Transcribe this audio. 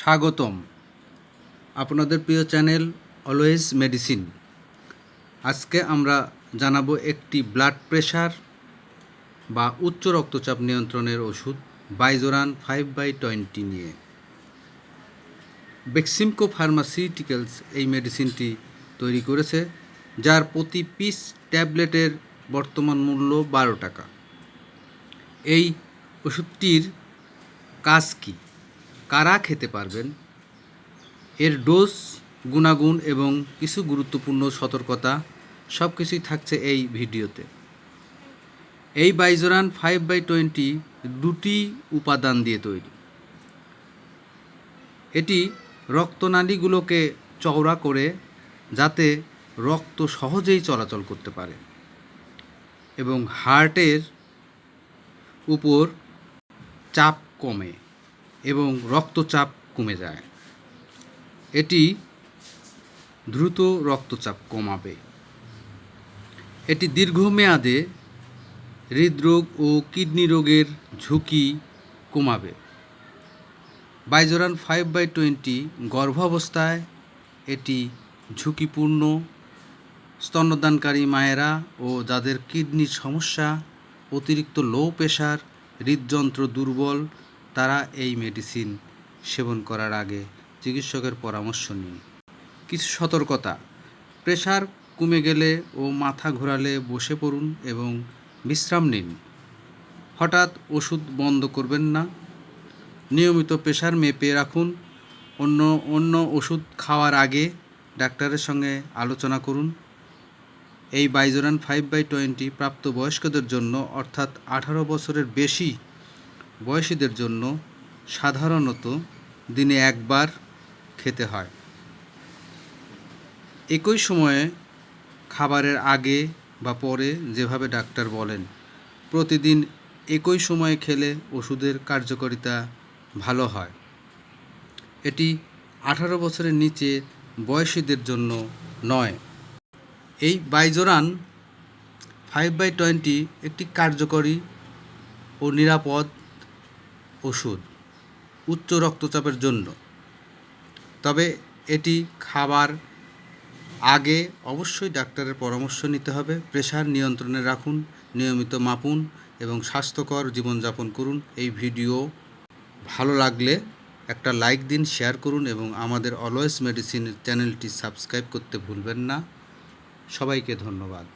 স্বাগতম। আপনাদের প্রিয় চ্যানেল অলওয়েজ মেডিসিন। আজকে আমরা জানাব একটি ব্লাড প্রেশার বা উচ্চ রক্তচাপ নিয়ন্ত্রণের ওষুধ বাইজোরান ফাইভ বাই টোয়েন্টি নিয়ে। বেক্সিমকো ফার্মাসিউটিক্যালস এই মেডিসিনটি তৈরি করেছে, যার প্রতি পিস ট্যাবলেটের বর্তমান মূল্য বারো টাকা। এই ওষুধটির কাজ কী? কারা খেতে পারবেন? এর ডোজ, গুণাগুণ এবং কিছু গুরুত্বপূর্ণ সতর্কতা সব কিছুই থাকছে এই ভিডিওতে। এই বাইজোরান ফাইভ বাই টোয়েন্টি দুটি উপাদান দিয়ে তৈরি। এটি রক্তনালীগুলোকে চওড়া করে যাতে রক্ত সহজেই চলাচল করতে পারে এবং হার্টের উপর চাপ কমে। এবং রক্তচাপ কমে যায়। এটি দ্রুত রক্তচাপ কমাবে। এটি দীর্ঘমেয়াদে হৃদরোগ ও কিডনি রোগের ঝুঁকি কমাবে। বাইজোরান ফাইভ বাই টোয়েন্টি গর্ভাবস্থায় এটি ঝুঁকিপূর্ণ। স্তন্যদানকারী মায়েরা ও যাদের কিডনির সমস্যা, অতিরিক্ত লো প্রেশার হৃদযন্ত্র দুর্বল তারা এই মেডিসিন সেবন করার আগে চিকিৎসকের পরামর্শ নিন। কিছু সতর্কতা। প্রেশার কমে গেলে ও মাথা ঘোরালে বসে পড়ুন এবং বিশ্রাম নিন। হঠাৎ ওষুধ বন্ধ করবেন না। নিয়মিত প্রেশার মেপে রাখুন। অন্য অন্য ওষুধ খাওয়ার আগে ডাক্তারের সঙ্গে আলোচনা করুন। এই বাইজোরান ফাইভ বাই টোয়েন্টি প্রাপ্তবয়স্কদের জন্য অর্থাৎ আঠারো বছরের বেশি বয়সীদের জন্য সাধারণত দিনে একবার খেতে হয়। একই সময়ে খাবারের আগে বা পরে যেভাবে ডাক্তার বলেন, প্রতিদিন একই সময়ে খেলে ওষুধের কার্যকারিতা ভালো হয়। এটি আঠারো বছরের নিচে বয়সীদের জন্য নয়। এই বাইজোরান ফাইভ বাই টোয়েন্টি একটি কার্যকরী ও নিরাপদ ওষুধ, উচ্চ রক্তচাপের জন্য। তবে এটি খাবার আগে অবশ্যই ডাক্তারের পরামর্শ নিতে হবে। প্রেশার নিয়ন্ত্রণে রাখুন, নিয়মিত মাপুন এবং স্বাস্থ্যকর জীবনযাপন করুন। এই ভিডিও ভালো লাগলে একটা লাইক দিন, শেয়ার করুন এবং আমাদের অলওয়েজ মেডিসিন চ্যানেলটি সাবস্ক্রাইব করতে ভুলবেন না। সবাইকে ধন্যবাদ।